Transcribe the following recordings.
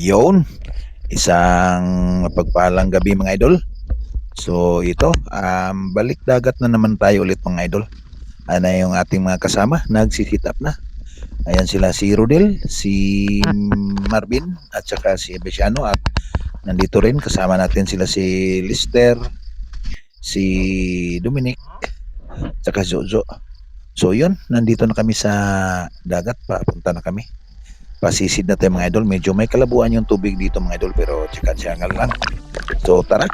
Yun, isang mapagpalang gabi mga idol. So ito, um, balik dagat na naman tayo ulit mga idol. Ano yung ating mga kasama, nagsisit up na. Ayan sila si Rodel, si Marvin, at saka si Besiano. At nandito rin, kasama natin sila si Lister, si Dominic, at saka Jojo. So yun, nandito na kami sa dagat, papunta na kami pasisid na tayo mga idol. Medyo may kalabuan yung tubig dito mga idol pero tsakat-tsakat lang. So tara.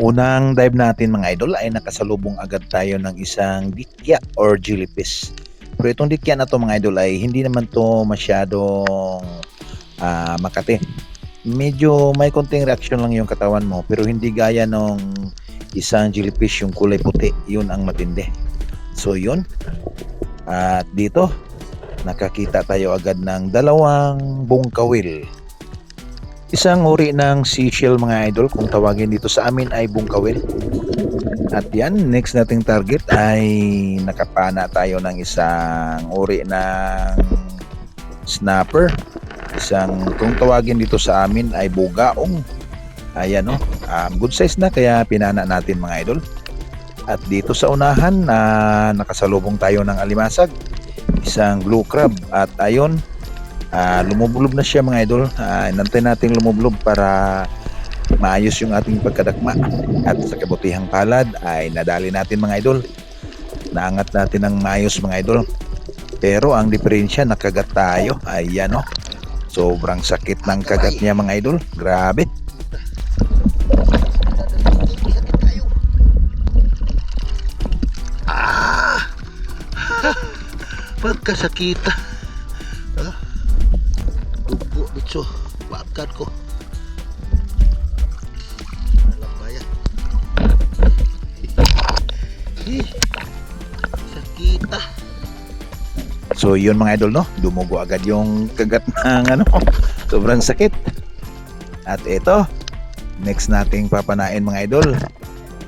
Unang dive natin mga idol ay nakasalubong agad tayo ng isang dikya or jellyfish. Pero itong dikya na to mga idol ay hindi naman to masyadong ah, makati. Medyo may konting reaction lang yung katawan mo pero hindi gaya nung isang jellyfish yung kulay puti. Yun ang matindi. So yun. At dito, nakakita tayo agad ng dalawang bungkawil. Isang uri ng seashell mga idol kung tawagin dito sa amin ay bungkawil. At yan, next nating target ay nakapana tayo ng isang uri ng snapper. Isang kung tawagin dito sa amin ay bugaong. Ayan no, um, good size na kaya pinana natin mga idol. At dito sa unahan na nakasalubong tayo ng alimasag, isang blue crab at ayon ah, lumublob na siya mga idol. Uh, inantay natin lumublob para maayos yung ating pagkadakma at sa kabutihang palad ay nadali natin mga idol. Naangat natin ng maayos mga idol. Pero ang diferensya nakagat tayo. Ayan oh. Sobrang sakit ng kagat niya mga idol. Grabe. Pagkasakita. Ah. Dugo, bitso. Bakat ko. Alam ba yan? Eh, Sakita. So yun mga idol no, dumugo agad yung kagat ng ano, sobrang sakit. At ito, next nating papanain mga idol,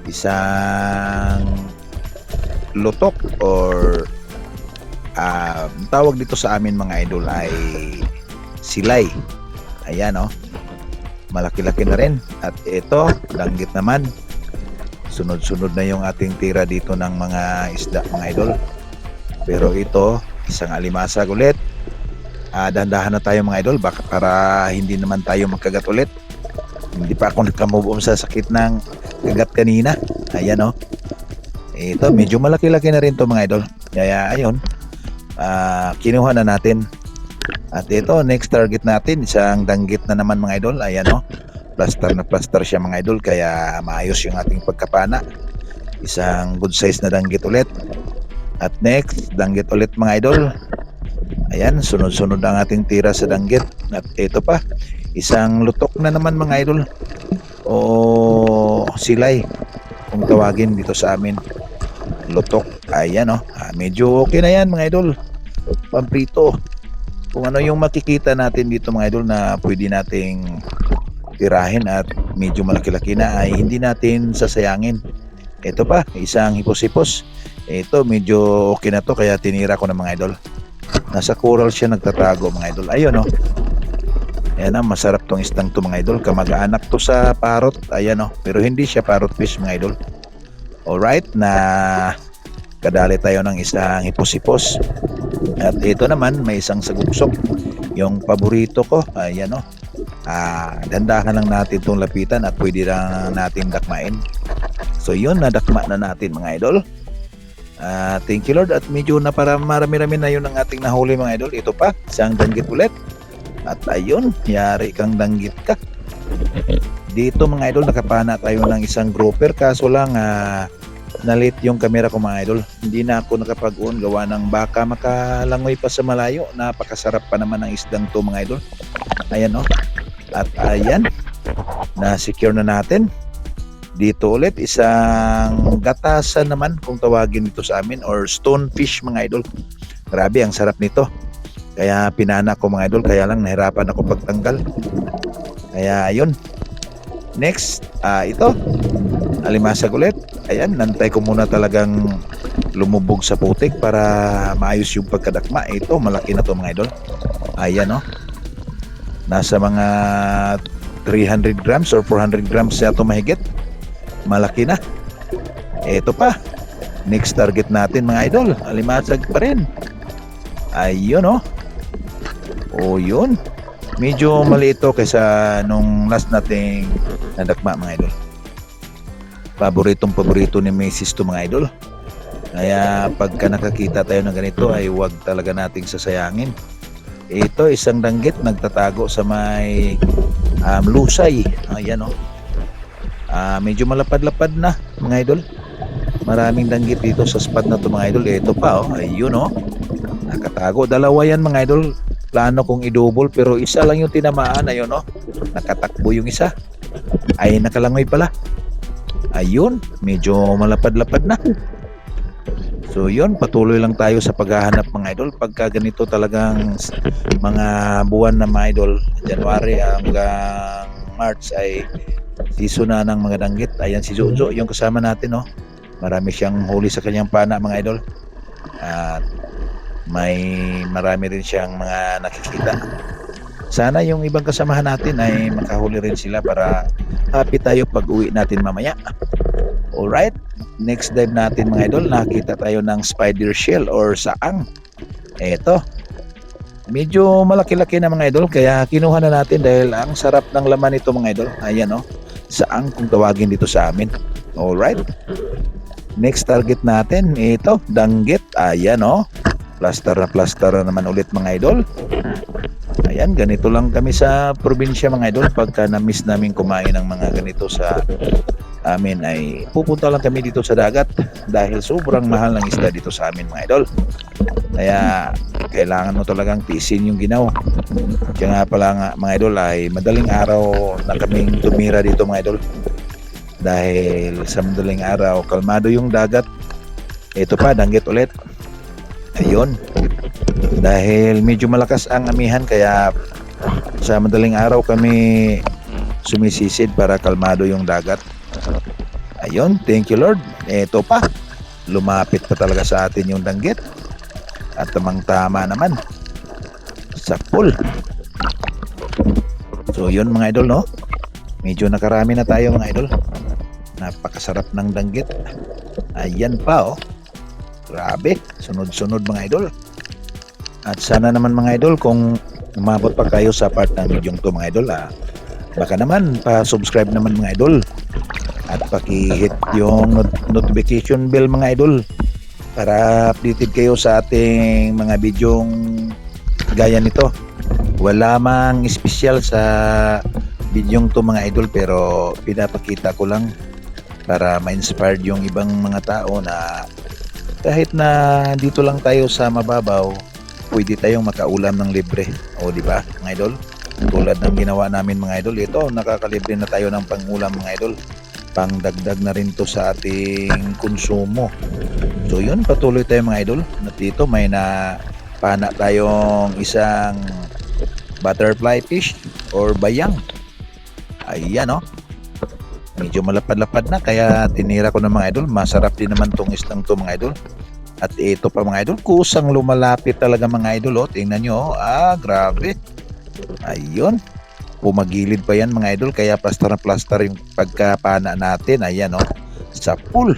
isang lutok or ah, tawag dito sa amin mga idol ay silay. Ayan oh. Malaki-laki na rin. At ito, langgit naman. Sunod-sunod na yung ating tira dito ng mga isda mga idol. Pero ito, isang alimasag ulit. Ah, dahan-dahan na tayo mga idol baka para hindi naman tayo magkagat ulit. Hindi pa ako nakamove on sa sakit ng kagat kanina. Ayan oh. Ito, medyo malaki-laki na rin to mga idol. Kaya ayun, ah, kinuha na natin. At ito, next target natin, isang danggit na naman mga idol. Ayan oh. Plaster na plaster siya mga idol kaya maayos yung ating pagkapana. Isang good size na danggit ulit. At next, danggit ulit mga idol. Ayan, sunod-sunod ang ating tira sa danggit. At ito pa, isang lutok na naman mga idol. O silay, kung tawagin dito sa amin. Lutok. Ayan oh. Ah, medyo okay na yan mga idol. Pamprito. Kung ano yung makikita natin dito mga idol na pwede nating tirahin at medyo malaki-laki na ay hindi natin sasayangin. Ito pa, isang hipos-hipos. Ito, medyo okay na to kaya tinira ko ng mga idol. Nasa coral siya nagtatago mga idol. Ayun oh. Ayan na, masarap tong istang to mga idol. Kamag-anak to sa parrot. Ayan oh. Pero hindi siya parrot fish mga idol. Alright, na kadali tayo ng isang hipos-hipos. At ito naman, may isang saguksok. Yung paborito ko, ayan oh. Ah, dandahan lang natin itong lapitan at pwede lang natin dakmain. So yun, nadakma na natin mga idol. Ah, thank you Lord at medyo na para marami-rami na yun ang ating nahuli mga idol. Ito pa, isang danggit ulit. At ayun, yari kang danggit ka. Dito mga idol, nakapana tayo ng isang grouper kaso lang ah, nalit yung camera ko mga idol. Hindi na ako nakapag-on gawa ng baka makalangoy pa sa malayo. Napakasarap pa naman ng isdang to mga idol. Ayan oh. At ayan, na-secure na natin. Dito ulit, isang gatasan naman kung tawagin dito sa amin or stonefish mga idol. Grabe, ang sarap nito. Kaya pinana ko mga idol, kaya lang nahirapan ako pagtanggal. Kaya ayun. Next, ah ito, alimasag ulit. Ayan, nantay ko muna talagang lumubog sa putik para maayos yung pagkadakma. Ito, malaki na to mga idol. Ayan no. Nasa mga 300 grams or 400 grams siya ito mahigit. Malaki na. Ito pa. Next target natin mga idol. Alimasag pa rin. Ayun oh. O yun. Medyo maliit to kaysa nung last nating nadakma mga idol. Paboritong paborito ni Macy's to mga idol. Kaya pagka nakakita tayo ng ganito ay huwag talaga nating sasayangin. Ito isang danggit nagtatago sa may um, lusay. Ayan oh. Ah, medyo malapad-lapad na mga idol. Maraming danggit dito sa spot na to mga idol. Ito pa oh. Ayun oh. Nakatago. Dalawa yan mga idol. Plano kong i-double pero isa lang yung tinamaan. Ayun oh. Nakatakbo yung isa. Ay nakalangoy pala. Ayun. Medyo malapad-lapad na. So yun, patuloy lang tayo sa paghahanap mga idol. Pagka ganito talagang mga buwan na mga idol, January hanggang March ay season na ng mga danggit. Ayan si Jojo, yung kasama natin, no? Marami siyang huli sa kanyang pana mga idol. At may marami rin siyang mga nakikita. Sana yung ibang kasamahan natin ay makahuli rin sila para happy tayo pag uwi natin mamaya. Alright? next dive natin mga idol, nakita tayo ng spider shell or saang. Eto. Medyo malaki-laki na mga idol, kaya kinuha na natin dahil ang sarap ng laman nito mga idol. Ayan o, saang kung tawagin dito sa amin. Alright. Next target natin, ito, danggit. Ayan o. Plaster na plaster na naman ulit mga idol. Ayan, ganito lang kami sa probinsya mga idol pagka na-miss namin kumain ng mga ganito sa amin ay pupunta lang kami dito sa dagat dahil sobrang mahal ng isda dito sa amin mga idol. Kaya kailangan mo talagang tiisin yung ginaw. Kaya nga pala nga, mga idol ay madaling araw na kaming tumira dito mga idol. Dahil sa madaling araw, kalmado yung dagat. Ito pa, danggit ulit. Ayun. Dahil medyo malakas ang amihan kaya sa madaling araw kami sumisisid para kalmado yung dagat. Ayun, thank you Lord. Ito pa, lumapit pa talaga sa atin yung danggit. At tamang tama naman. Sa pool. So yun mga idol no. Medyo nakarami na tayo mga idol. Napakasarap ng danggit. Ayan pa oh. Grabe, sunod-sunod mga idol. At sana naman mga idol kung umabot pa kayo sa part ng video to mga idol ah, baka naman pa-subscribe naman mga idol at paki-hit yung not- notification bell mga idol para updated kayo sa ating mga bidyong gaya nito. Wala mang espesyal sa bidyong to mga idol pero pinapakita ko lang para ma-inspired yung ibang mga tao na kahit na dito lang tayo sa mababaw, pwede tayong makaulam ng libre. O di ba, mga idol? Tulad ng ginawa namin mga idol, ito nakakalibre na tayo ng pangulam mga idol pangdagdag na rin to sa ating konsumo. So yun, patuloy tayo mga idol. At dito may na pana tayong isang butterfly fish or bayang. Ayan oh. Medyo malapad-lapad na kaya tinira ko ng mga idol. Masarap din naman tong islang to mga idol. At ito pa mga idol, kusang lumalapit talaga mga idol. Oh. Tingnan nyo, oh. ah grabe. Ayun. Pumagilid pa yan mga idol kaya plaster na plaster yung pagkapana natin. Ayan oh. Sa pool.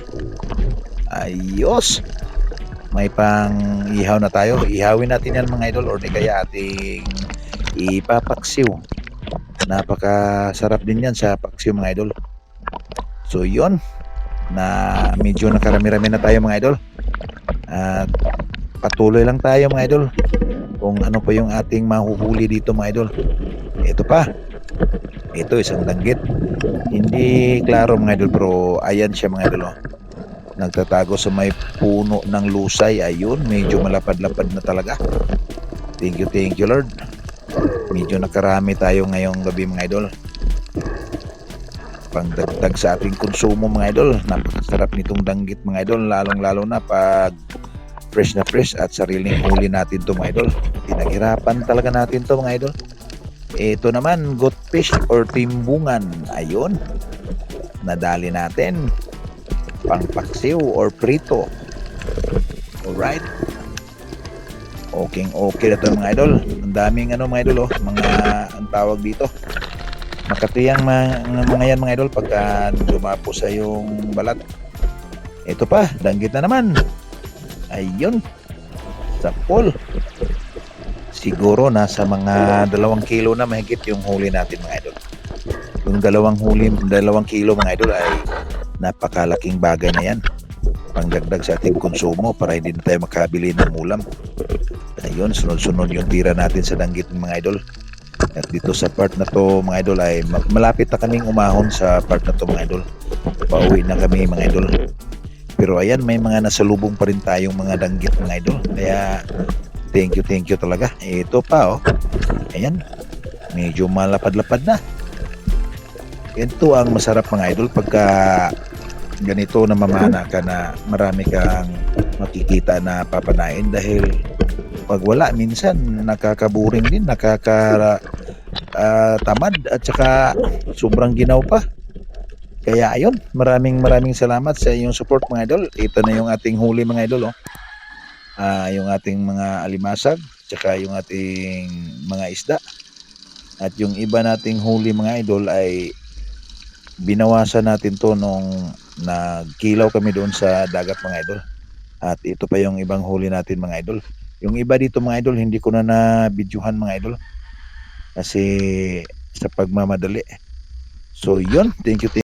Ayos. May pang ihaw na tayo. Ihawin natin yan mga idol or di kaya ating ipapaksiw. Napakasarap din yan sa paksiw mga idol. So yun. Na medyo nakarami-rami na tayo mga idol at patuloy lang tayo mga idol kung ano pa yung ating mahuhuli dito mga idol ito pa. Ito isang danggit. Hindi klaro mga idol pero ayan siya mga idol. Oh. Nagtatago sa may puno ng lusay. Ayun, medyo malapad-lapad na talaga. Thank you, thank you Lord. Medyo nakarami tayo ngayong gabi mga idol. Pangdagdag sa ating konsumo mga idol. Napakasarap nitong danggit mga idol. Lalong-lalo na pag fresh na fresh at sariling huli natin to mga idol. Pinaghirapan talaga natin to mga idol. Ito naman, goat fish or timbungan. Ayun. Nadali natin. Pangpaksiw or prito. Alright. Okay, okay na to mga idol. Ang daming ano mga idol oh, mga ang tawag dito. Makatiyang mga, mga yan mga idol pagka dumapo sa yung balat. Ito pa, danggit na naman. Ayun. Sa pool. Siguro nasa mga dalawang kilo na mahigit yung huli natin mga idol. Yung dalawang huli, dalawang kilo mga idol ay napakalaking bagay na yan. Pangdagdag sa ating konsumo para hindi na tayo makabili ng ulam. Ayun, sunod-sunod yung tira natin sa danggit mga idol. At dito sa part na to mga idol ay ma- malapit na kaming umahon sa part na to mga idol. Pauwi na kami mga idol. Pero ayan, may mga nasalubong pa rin tayong mga danggit mga idol. Kaya thank you, thank you talaga. Ito pa oh. Ayan, medyo malapad-lapad na. Ito ang masarap mga idol pagka ganito na mamana ka na marami kang makikita na papanain dahil pag wala minsan nakakaburing din nakaka ah, tamad at saka sobrang ginaw pa. Kaya ayun maraming maraming salamat sa iyong support mga idol. Ito na yung ating huli mga idol oh. Ah, yung ating mga alimasag tsaka yung ating mga isda. At yung iba nating huli mga idol ay binawasan natin to nung nagkilaw kami doon sa dagat mga idol. At ito pa yung ibang huli natin mga idol. Yung iba dito mga idol hindi ko na na-videohan mga idol kasi sa pagmamadali. So yun. Thank you thank